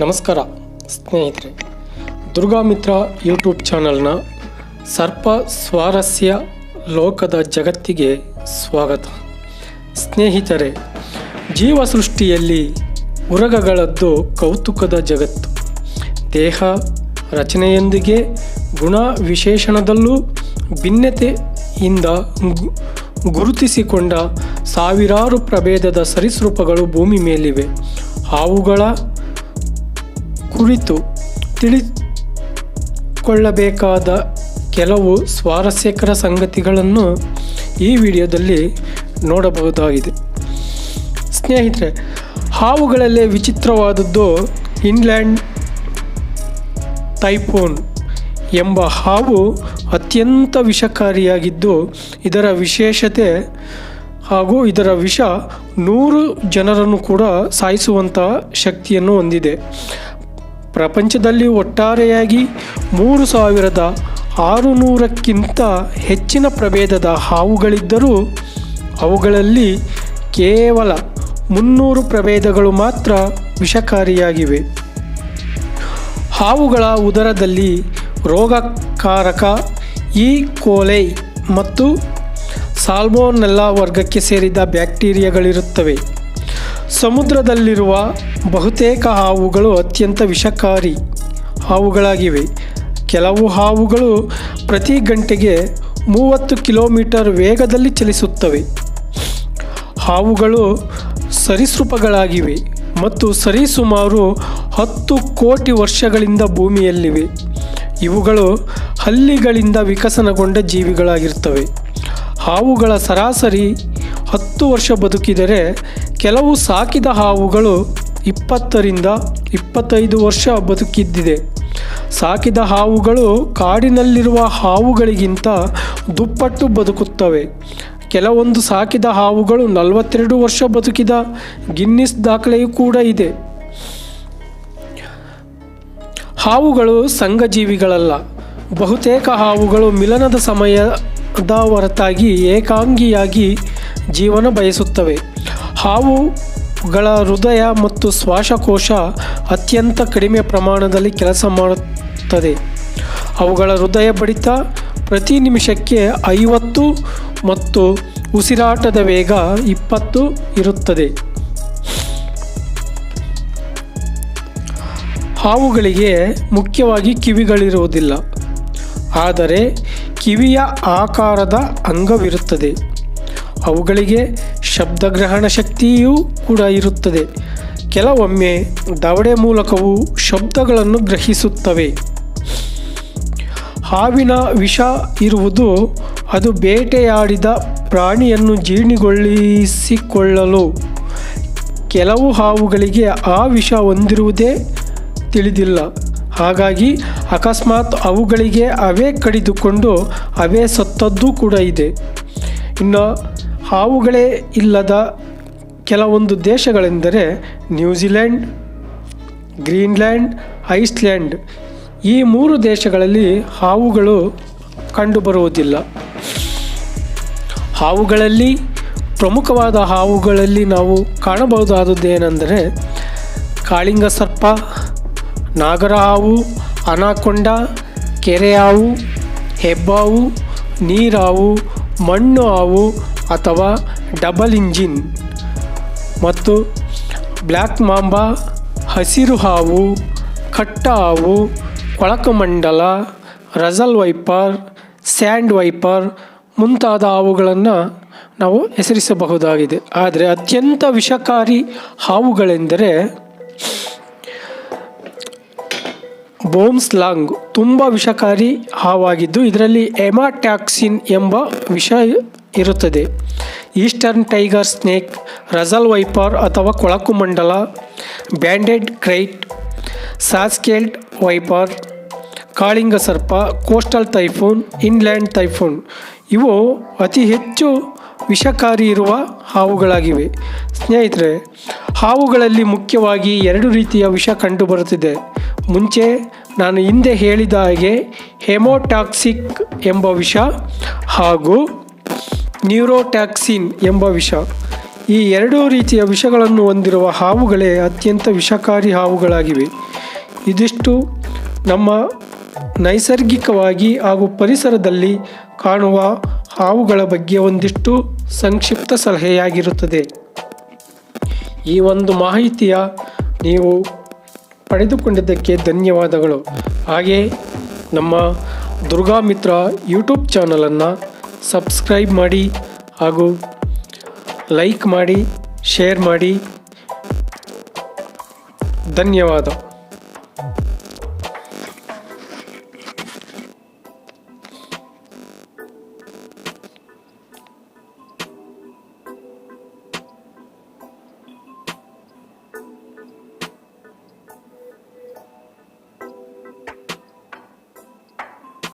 ನಮಸ್ಕಾರ, ಸ್ನೇಹಿತರೆ. ದುರ್ಗಾಮಿತ್ರ ಯೂಟ್ಯೂಬ್ ಚಾನಲ್ನ ಸರ್ಪ ಸ್ವಾರಸ್ಯ ಲೋಕದ ಜಗತ್ತಿಗೆ ಸ್ವಾಗತ. ಸ್ನೇಹಿತರೆ, ಜೀವ ಸೃಷ್ಟಿಯಲ್ಲಿ ಉರಗಗಳದ್ದು ಕೌತುಕದ ಜಗತ್ತು. ದೇಹ ರಚನೆಯೊಂದಿಗೆ ಗುಣ ವಿಶೇಷಣದಲ್ಲೂ ಭಿನ್ನತೆಯಿಂದ ಗುರುತಿಸಿಕೊಂಡ ಸಾವಿರಾರು ಪ್ರಭೇದದ ಸರಿಸೃಪಗಳು ಭೂಮಿ ಮೇಲಿವೆ. ಹಾವುಗಳ ಕುರಿತು ತಿಳಿದುಕೊಳ್ಳಬೇಕಾದ ಕೆಲವು ಸ್ವಾರಸ್ಯಕರ ಸಂಗತಿಗಳನ್ನು ಈ ವಿಡಿಯೋದಲ್ಲಿ ನೋಡಬಹುದಾಗಿದೆ. ಸ್ನೇಹಿತರೆ, ಹಾವುಗಳಲ್ಲೇ ವಿಚಿತ್ರವಾದದ್ದು ಇನ್ಲ್ಯಾಂಡ್ ಟೈಫೋನ್ ಎಂಬ ಹಾವು ಅತ್ಯಂತ ವಿಷಕಾರಿಯಾಗಿದ್ದು, ಇದರ ವಿಶೇಷತೆ ಹಾಗೂ ಇದರ ವಿಷ ನೂರು ಜನರನ್ನು ಕೂಡ ಸಾಯಿಸುವಂತಹ ಶಕ್ತಿಯನ್ನು ಹೊಂದಿದೆ. ಪ್ರಪಂಚದಲ್ಲಿ ಒಟ್ಟಾರೆಯಾಗಿ ಮೂರು ಸಾವಿರದ ಆರುನೂರಕ್ಕಿಂತ ಹೆಚ್ಚಿನ ಪ್ರಭೇದದ ಹಾವುಗಳಿದ್ದರೂ ಅವುಗಳಲ್ಲಿ ಕೇವಲ ಮುನ್ನೂರು ಪ್ರಭೇದಗಳು ಮಾತ್ರ ವಿಷಕಾರಿಯಾಗಿವೆ. ಹಾವುಗಳ ಉದರದಲ್ಲಿ ರೋಗಕಾರಕ ಈ ಕೋಲೈ ಮತ್ತು ಸಾಲ್ಮೋನೆಲ್ಲಾ ವರ್ಗಕ್ಕೆ ಸೇರಿದ ಬ್ಯಾಕ್ಟೀರಿಯಾಗಳಿರುತ್ತವೆ. ಸಮುದ್ರದಲ್ಲಿರುವ ಬಹುತೇಕ ಹಾವುಗಳು ಅತ್ಯಂತ ವಿಷಕಾರಿ ಹಾವುಗಳಾಗಿವೆ. ಕೆಲವು ಹಾವುಗಳು ಪ್ರತಿ ಗಂಟೆಗೆ ಮೂವತ್ತು ಕಿಲೋಮೀಟರ್ ವೇಗದಲ್ಲಿ ಚಲಿಸುತ್ತವೆ. ಹಾವುಗಳು ಸರಿಸೃಪಗಳಾಗಿವೆ ಮತ್ತು ಸರಿಸುಮಾರು ಹತ್ತು ಕೋಟಿ ವರ್ಷಗಳಿಂದ ಭೂಮಿಯಲ್ಲಿವೆ. ಇವುಗಳು ಹಲ್ಲಿಗಳಿಂದ ವಿಕಸನಗೊಂಡ ಜೀವಿಗಳಾಗಿರ್ತವೆ. ಹಾವುಗಳ ಸರಾಸರಿ ಹತ್ತು ವರ್ಷ ಬದುಕಿದರೆ ಕೆಲವು ಸಾಕಿದ ಹಾವುಗಳು ಇಪ್ಪತ್ತರಿಂದ ಇಪ್ಪತ್ತೈದು ವರ್ಷ ಬದುಕಿದ್ದಿದೆ. ಸಾಕಿದ ಹಾವುಗಳು ಕಾಡಿನಲ್ಲಿರುವ ಹಾವುಗಳಿಗಿಂತ ದುಪ್ಪಟ್ಟು ಬದುಕುತ್ತವೆ. ಕೆಲವೊಂದು ಸಾಕಿದ ಹಾವುಗಳು ನಲವತ್ತೆರಡು ವರ್ಷ ಬದುಕಿದ ಗಿನ್ನಿಸ್ ದಾಖಲೆಯೂ ಕೂಡ ಇದೆ. ಹಾವುಗಳು ಸಂಘಜೀವಿಗಳಲ್ಲ. ಬಹುತೇಕ ಹಾವುಗಳು ಮಿಲನದ ಸಮಯದ ಹೊರತಾಗಿ ಏಕಾಂಗಿಯಾಗಿ ಜೀವನ ಬಯಸುತ್ತವೆ. ಹಾವುಗಳ ಹೃದಯ ಮತ್ತು ಶ್ವಾಸಕೋಶ ಅತ್ಯಂತ ಕಡಿಮೆ ಪ್ರಮಾಣದಲ್ಲಿ ಕೆಲಸ ಮಾಡುತ್ತದೆ. ಅವುಗಳ ಹೃದಯ ಬಡಿತ ಪ್ರತಿ ನಿಮಿಷಕ್ಕೆ ಐವತ್ತು ಮತ್ತು ಉಸಿರಾಟದ ವೇಗ ಇಪ್ಪತ್ತು ಇರುತ್ತದೆ. ಹಾವುಗಳಿಗೆ ಮುಖ್ಯವಾಗಿ ಕಿವಿಗಳಿರುವುದಿಲ್ಲ, ಆದರೆ ಕಿವಿಯ ಆಕಾರದ ಅಂಗವಿರುತ್ತದೆ. ಅವುಗಳಿಗೆ ಶಬ್ದಗ್ರಹಣ ಶಕ್ತಿಯೂ ಕೂಡ ಇರುತ್ತದೆ. ಕೆಲವೊಮ್ಮೆ ದವಡೆ ಮೂಲಕವೂ ಶಬ್ದಗಳನ್ನು ಗ್ರಹಿಸುತ್ತವೆ. ಹಾವಿನ ವಿಷ ಇರುವುದು ಅದು ಬೇಟೆಯಾಡಿದ ಪ್ರಾಣಿಯನ್ನು ಜೀರ್ಣಿಗೊಳಿಸಿಕೊಳ್ಳಲು. ಕೆಲವು ಹಾವುಗಳಿಗೆ ಆ ವಿಷ ಹೊಂದಿರುವುದೇ ತಿಳಿದಿಲ್ಲ. ಹಾಗಾಗಿ ಅಕಸ್ಮಾತ್ ಅವುಗಳಿಗೆ ಅವೇ ಕಡಿದುಕೊಂಡು ಅವೇ ಸತ್ತದ್ದು ಕೂಡ ಇದೆ. ಇನ್ನು ಹಾವುಗಳೇ ಇಲ್ಲದ ಕೆಲವೊಂದು ದೇಶಗಳೆಂದರೆ ನ್ಯೂಜಿಲೆಂಡ್, ಗ್ರೀನ್ಲ್ಯಾಂಡ್, ಐಸ್ಲ್ಯಾಂಡ್. ಈ ಮೂರು ದೇಶಗಳಲ್ಲಿ ಹಾವುಗಳು ಕಂಡುಬರುವುದಿಲ್ಲ. ಹಾವುಗಳಲ್ಲಿ, ಪ್ರಮುಖವಾದ ಹಾವುಗಳಲ್ಲಿ ನಾವು ಕಾಣಬಹುದಾದದ್ದೇನೆಂದರೆ ಕಾಳಿಂಗ ಸರ್ಪ, ನಾಗರ ಹಾವು, ಅನಾಕೊಂಡ, ಕೆರೆ ಹಾವು, ಹೆಬ್ಬಾವು, ನೀರಾವು, ಮಣ್ಣು ಹಾವು ಅಥವಾ ಡಬಲ್ ಇಂಜಿನ್ ಮತ್ತು ಬ್ಲ್ಯಾಕ್ ಮಾಂಬಾ ಹಸಿರು ಹಾವು, ಕಟ್ಟ ಹಾವು ಕೊಳಕಮಂಡಲ ರಜಲ್ ವೈಪರ್ ಸ್ಯಾಂಡ್ ವೈಪರ್ ಮುಂತಾದ ಹಾವುಗಳನ್ನು ನಾವು ಹೆಸರಿಸಬಹುದಾಗಿದೆ. ಆದರೆ ಅತ್ಯಂತ ವಿಷಕಾರಿ ಹಾವುಗಳೆಂದರೆ ಬೋಮ್ಸ್ ಲಾಂಗ್ ತುಂಬ ವಿಷಕಾರಿ ಹಾವಾಗಿದ್ದು ಇದರಲ್ಲಿ ಎಮಾಟ್ಯಾಕ್ಸಿನ್ ಎಂಬ ವಿಷ ಇರುತ್ತದೆ. Eastern tiger snake Russell viper ಅಥವಾ ಕೊಳಕು ಮಂಡಲ, banded krait, saw scaled viper, ಕಾಳಿಂಗ ಸರ್ಪ, ಕೋಸ್ಟಲ್ ಟೈಫೂನ್, ಇನ್ಲ್ಯಾಂಡ್ ಟೈಫೂನ್. ಇವು ಅತಿ ಹೆಚ್ಚು ವಿಷಕಾರಿ ಇರುವ ಹಾವುಗಳಾಗಿವೆ. ಸ್ನೇಹಿತರೆ, ಹಾವುಗಳಲ್ಲಿ ಮುಖ್ಯವಾಗಿ ಎರಡು ರೀತಿಯ ವಿಷ ಕಂಡುಬರುತ್ತಿದೆ. ಮುಂಚೆ ನಾನು ಹಿಂದೆ ಹೇಳಿದ ಹಾಗೆ ಹೆಮೋಟಾಕ್ಸಿಕ್ ಎಂಬ ವಿಷ ಹಾಗೂ ನ್ಯೂರೋಟ್ಯಾಕ್ಸಿನ್ ಎಂಬ ವಿಷ. ಈ ಎರಡೂ ರೀತಿಯ ವಿಷಗಳನ್ನು ಹೊಂದಿರುವ ಹಾವುಗಳೇ ಅತ್ಯಂತ ವಿಷಕಾರಿ ಹಾವುಗಳಾಗಿವೆ. ಇದಿಷ್ಟು ನಮ್ಮ ನೈಸರ್ಗಿಕವಾಗಿ ಹಾಗೂ ಪರಿಸರದಲ್ಲಿ ಕಾಣುವ ಹಾವುಗಳ ಬಗ್ಗೆ ಒಂದಿಷ್ಟು ಸಂಕ್ಷಿಪ್ತ ಸಲಹೆಯಾಗಿರುತ್ತದೆ. ಈ ಒಂದು ಮಾಹಿತಿಯ ನೀವು ಪಡೆದುಕೊಂಡಿದ್ದಕ್ಕೆ ಧನ್ಯವಾದಗಳು. ಹಾಗೆ ನಮ್ಮ ದುರ್ಗಾ ಮಿತ್ರ ಯೂಟ್ಯೂಬ್ ಚಾನಲನ್ನು ಸಬ್ಸ್ಕ್ರೈಬ್ ಮಾಡಿ ಹಾಗೂ ಲೈಕ್ ಮಾಡಿ ಶೇರ್ ಮಾಡಿ. ಧನ್ಯವಾದ.